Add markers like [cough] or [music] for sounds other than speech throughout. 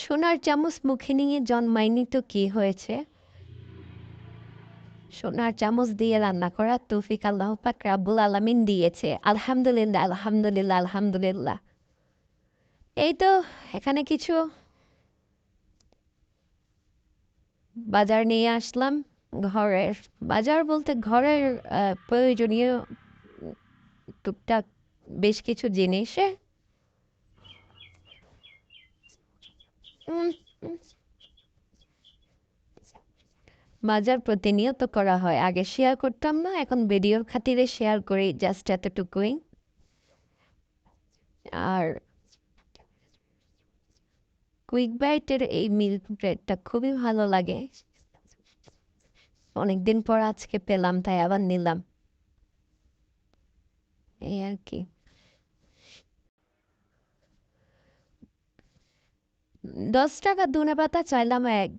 সোনার চামচ মুখে নিয়ে জন্মায়নি তো কি হয়েছে? সোনার চামচ দিয়ে রান্না করা তৌফিক আল্লাহ পাক রাব্বুল আলামিন দিয়েছে। আলহামদুলিল্লাহ আলহামদুলিল্লাহ আলহামদুলিল্লাহ। এই তো, এখানে কিছু বাজার নিয়ে আসলাম, ঘরের বাজার বলতে ঘরের প্রয়োজনীয় টুকটাক বেশ কিছু জিনিসে বাজার প্রতিনিয়ত করা হয়। আগে শেয়ার করতাম না, এখন ভিডিওর খাতিরে শেয়ার করি জাস্ট এতটুকুই। আর কুইক বাইটের এই মিল্ক ব্রেডটা খুবই ভালো লাগে। অনেকদিন পর আজকে পেলাম, তাই আবার নিলাম। এই আর কি। দশ টাকা ধনে পাতা চাইলাম এক।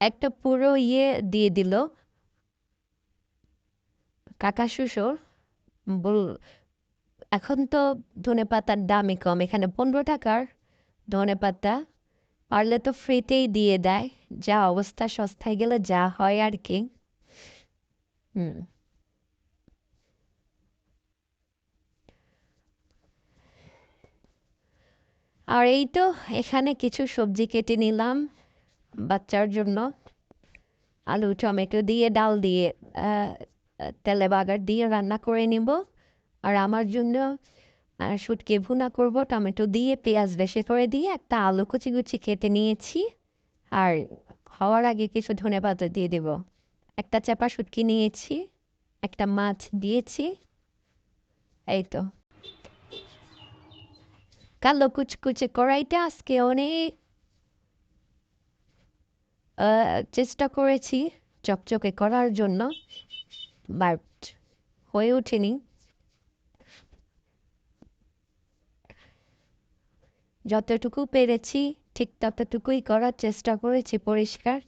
একটা পুরো ইয়ে দিয়ে দিল। কাকা শ্বশুর বল, এখন তো ধনে পাতার দামই কম, এখানে পনেরো টাকার ধনে পাতা। পারলে তো ফ্রিতেই দিয়ে দেয়, যা অবস্থা সস্তায় গেলে যা হয় আর কি। হুম। আর এই তো এখানে কিছু সবজি কেটে নিলাম বাচ্চার জন্য। আলু, টমেটো দিয়ে, ডাল দিয়ে তেলে বাগার দিয়ে রান্না করে নিব। আর আমার জন্য শুটকি ভুনা করব, টমেটো দিয়ে, পেঁয়াজ বেশি করে দিয়ে একটা আলু কুচি কুচি কেটে নিয়েছি। আর হওয়ার আগে কিছু ধনে পাতা দিয়ে দেব। একটা চাপা শুটকি নিয়েছি, একটা মাছ দিয়েছি। এই তো। কালো কুচকুচে কড়াইটা আজকে অনেক চেষ্টা করেছি, চকচকে করার জন্য বাট হয়ে ওঠেনি। যতটুকু পেরেছি, ঠিক ততটুকুই করার চেষ্টা করেছি, পরিষ্কার।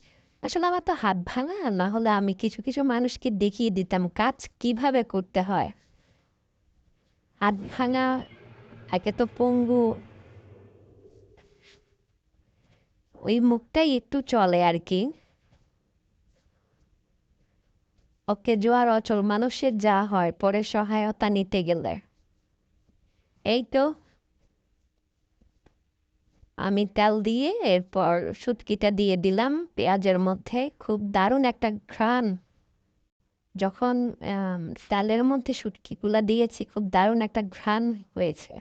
আসলে আমার তো হাত ভাঙা, না হলে আমি কিছু কিছু মানুষকে দেখিয়ে দিতাম কাজ কীভাবে করতে হয়। হাত ভাঙা একে তো পঙ্গু ওই মুখটাই একটু চলে আর কি ওকে জোয়ার অচল মানুষের যা হয় পরে সহায়তা নিতে গেলে এই তো আমি তেল দিয়ে এরপর শুটকিটা দিয়ে দিলাম পেঁয়াজের মধ্যে খুব দারুণ একটা ঘ্রাণ যখন তেলের মধ্যে শুটকিগুলা দিয়েছি খুব দারুণ একটা ঘ্রাণ হয়েছে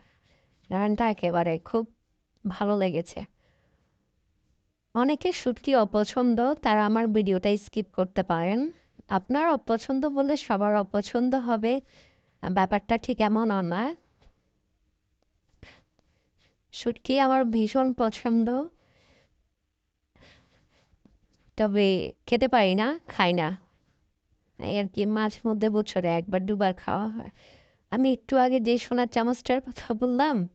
ঘ্রাণটা একেবারে খুব ভালো লেগেছে। অনেকে শুটকি অপছন্দ, তারা আমার ভিডিওটা স্কিপ করতে পারেন। আপনার অপছন্দ বলে সবার অপছন্দ হবে, ব্যাপারটা ঠিক এমন না। শুটকি আমার ভীষণ পছন্দ। তবে খেতে পারি না, খাই না। আর কি মাঝে মধ্যে বছরে একবার দুবার খাওয়া হয়। আমি একটু আগে যে সোনার চামচটার কথা বললাম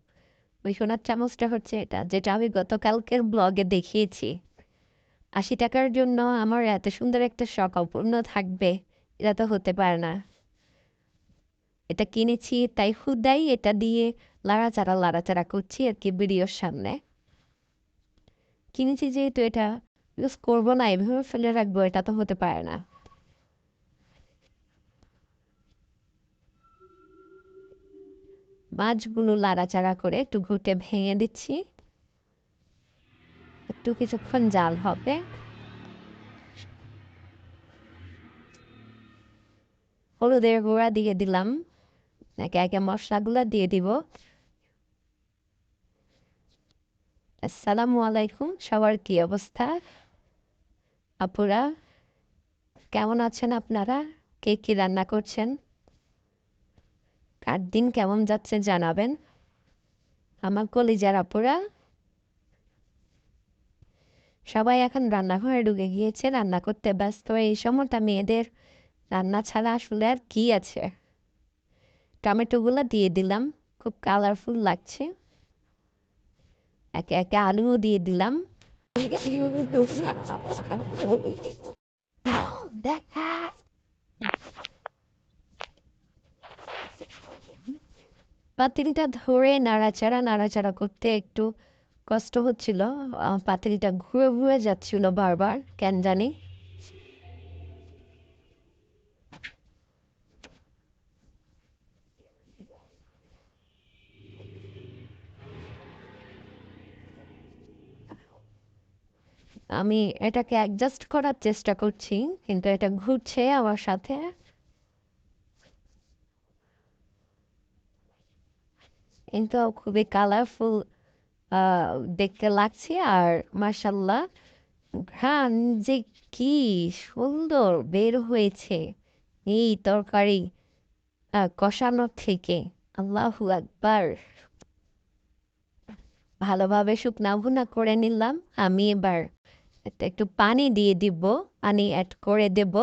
ওই সোনার চামচটা হচ্ছে এটা, যেটা আমি গতকালকের ব্লগে দেখিয়েছি। আশি টাকার জন্য আমার এত সুন্দর একটা শখ অপূর্ণ থাকবে, এটা তো হতে পারে না। এটা কিনেছি, তাই হুদাই এটা দিয়ে লাড়াচাড়া লাড়াচাড়া করছি আর কি ভিডিওর সামনে। কিনেছি যেহেতু এটা, ইউজ করব না, এভাবে ফেলে রাখব, এটা তো হতে পারে না। মাছগুলো লাড়াচাড়া করে একটু ঘুটে ভেঙে দিচ্ছি। একটু কিছুক্ষণ জাল হবে। হলুদের গুঁড়া দিয়ে দিলাম। একে একে মশলাগুলো দিয়ে দিব। আসসালামু আলাইকুম, সবার কি অবস্থা? আপুরা, কেমন আছেন আপনারা? কে কি রান্না করছেন? কার দিন কেমন যাচ্ছে জানাবেন আমার কলিজার আপুরা। সবাই এখন রান্নাঘরে ঢুকে গিয়েছে রান্না করতে ব্যস্ত। এই সময়টা মেয়েদের রান্না ছাড়া আসলে আর কি আছে? টমেটোগুলো দিয়ে দিলাম খুব কালারফুল লাগছে। একে একে আলুও দিয়ে দিলাম। [laughs] দেখা পাতিলটা ধরে নাড়াচাড়া নাড়াচাড়া করতে একটু কষ্ট হচ্ছিল। পাতিলটা ঘুরে ঘুরে যাচ্ছিল বারবার, কেন জানি। আমি এটাকে অ্যাডজাস্ট করার চেষ্টা করছি, কিন্তু এটা ঘুরছে আমার সাথে। কিন্তু খুবই কালারফুল দেখতে লাগছে আর মার্শাল্লাহ ঘ্রাণ যে কি সুন্দর বের হয়েছে এই তরকারি কষানো থেকে আল্লাহু আকবার ভালোভাবে শুকনা ভুনা করে নিলাম আমি এবার একটু পানি দিয়ে দিব পানি অ্যাড করে দেব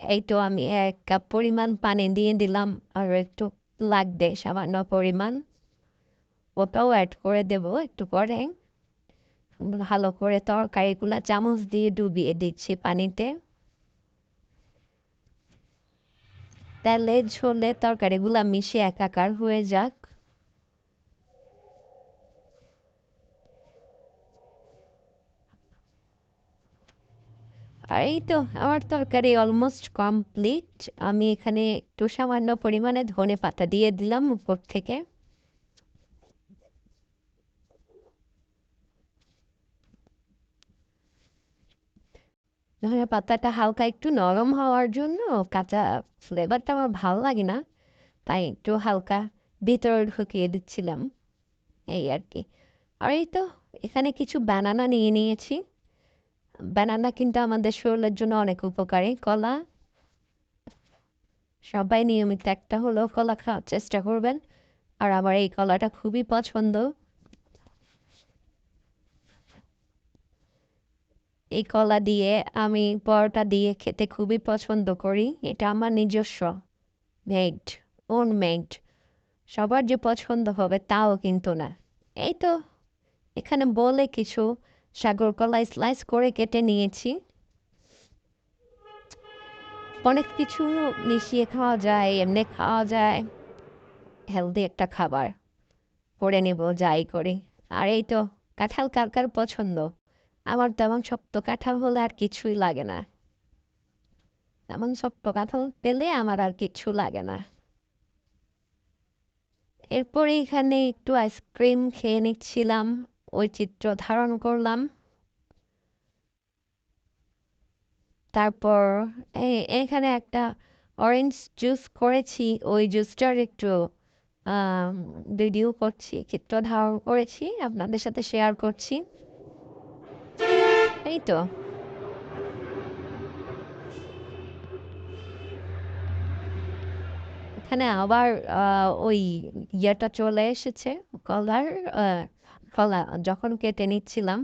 এই তো আমি এক কাপ পরিমাণ পানি দিয়ে দিলাম আর একটু লাগবে সামান্য পরিমাণ ওটাও অ্যাড করে দেব একটু পরে ভালো করে তরকারিগুলো চামচ দিয়ে ডুবিয়ে দিচ্ছি পানিতে তেলে ঝোলে তরকারিগুলো মিশে একাকার হয়ে যাক আর এই তো, আমার তরকারি অলমোস্ট কমপ্লিট আমি এখানে একটু সামান্য পরিমাণে ধনে পাতা দিয়ে দিলাম উপর থেকে। ধনে পাতাটা হালকা একটু নরম হওয়ার জন্য কাঁচা ফ্লেভারটা আমার ভালো লাগে না, তাই একটু হালকা ভিতরে ঢুকিয়ে দিচ্ছিলাম। এই আর কি। আর এই তো, এখানে কিছু ব্যানানা নিয়ে নিয়েছি। ব্যানানা কিন্তু আমাদের শরীরের জন্য অনেক উপকারী। কলা, সবাই নিয়মিত একটা হলেও কলা খাওয়ার চেষ্টা করবেন। আর আমার এই কলাটা খুবই পছন্দ। এই কলা দিয়ে আমি পরোটা দিয়ে খেতে খুবই পছন্দ করি। এটা আমার নিজস্ব মেড ওন মেড সবার যে পছন্দ হবে তাও কিন্তু না। এই তো, এখানে বলে কিছু। সাগর কলাই স্লাইস করে কেটে নিয়েছি। অনেক কিছু মিশিয়ে খাওয়া যায়, এমনি খাওয়া যায়। হেলদি একটা খাবার করে নেব, যাই করি। আর এই তো কাঁঠাল কার কার পছন্দ। আমার তেমন শক্ত কাঁঠাল হলে আর কিছুই লাগে না। তেমন শক্ত কাঁঠাল পেলে আমার আর কিছু লাগে না। এরপরে এখানে একটু আইসক্রিম খেয়ে নিচ্ছিলাম। ওই চিত্র ধারণ করলাম। তারপর এই- এখানে একটা অরেঞ্জ জুস করেছি, ওই জুসটার একটু ভিডিও করছি, চিত্র ধারণ করেছি, আপনাদের সাথে শেয়ার করছি। এই তো। এখানে আবার ওই ইয়েটা চলে এসেছে কলার কলা যখন কেটে নিচ্ছিলাম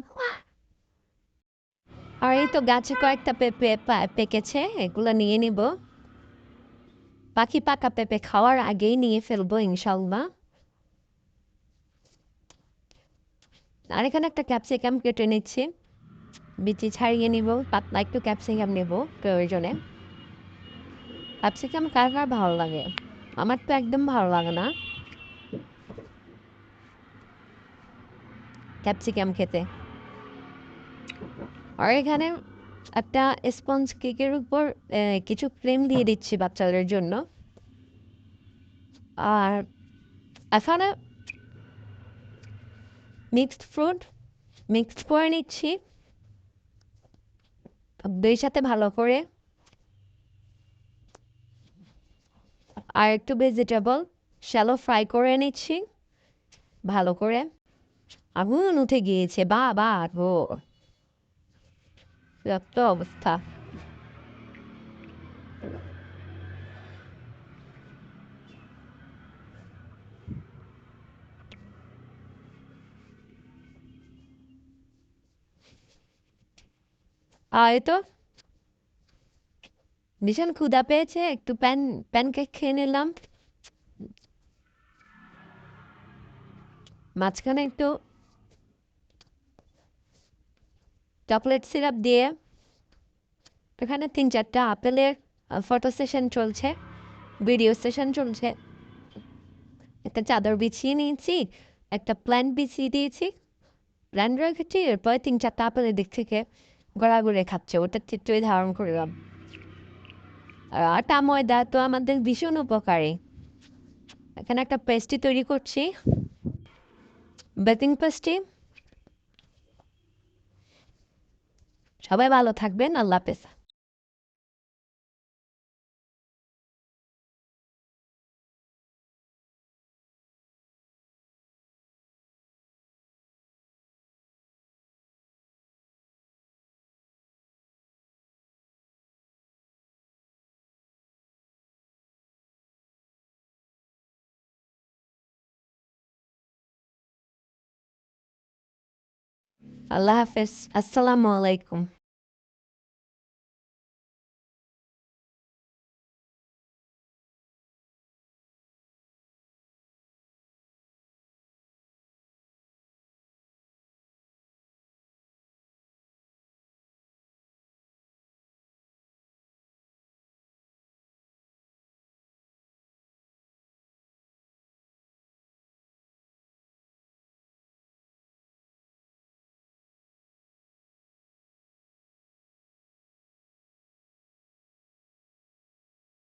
আর এই তো গাছে কয়েকটা পেঁপে পেকেছে, এগুলো নিয়ে নিব। পাখি পাকা পেঁপে খাওয়ার আগেই নিয়ে ফেলব ইনশাল্লাহ আর এখানে একটা ক্যাপসিকাম কেটে নিচ্ছি। বিচি ছাড়িয়ে নিব, পাতলা একটু ক্যাপসিকাম নেব, প্রয়োজনে। ক্যাপসিকাম কার কার ভালো লাগে? আমার তো একদম ভালো লাগে না। ক্যাপসিকাম খেতে। আর এখানে একটা স্পঞ্জ কেকের উপর কিছু ক্রিম দিয়ে দিচ্ছি বাচ্চাদের জন্য। আর এখানে মিক্সড ফ্রুট মিক্সড করে নিচ্ছি। দুই সাথে ভালো করে। আর একটু ভেজিটেবল শ্যালো ফ্রাই করে নিচ্ছি, ভালো করে। আগুন উঠে গিয়েছে বা বা গো। এত অবস্থা। এই তো ভীষণ ক্ষুধা পেয়েছে, একটু প্যান, প্যানকেক খেয়ে নিলাম। মাঝখানে একটু চকলেট সিরাপ দিয়ে এখানে তিন চারটা আপেলের ফটো সেশন চলছে ভিডিও সেশন চলছে। একটা চাদর বিছিয়ে নিয়েছি, একটা প্ল্যান বিছিয়ে দিয়েছি। প্ল্যান রেখেছি, এরপরে তিন চারটা আপেলের দিক থেকে গড়াগড়ে খাচ্ছে, ওটার চিত্রই ধারণ করলাম। আর আটা, ময়দা তো আমাদের ভীষণ উপকারী। এখানে একটা পেস্ট্রি তৈরি করছি বেকিং পেস্ট্রি সবাই ভালো থাকবেন আল্লাহ হাফেজ। আল্লাহ হাফেজ আসসালামু আলাইকুম।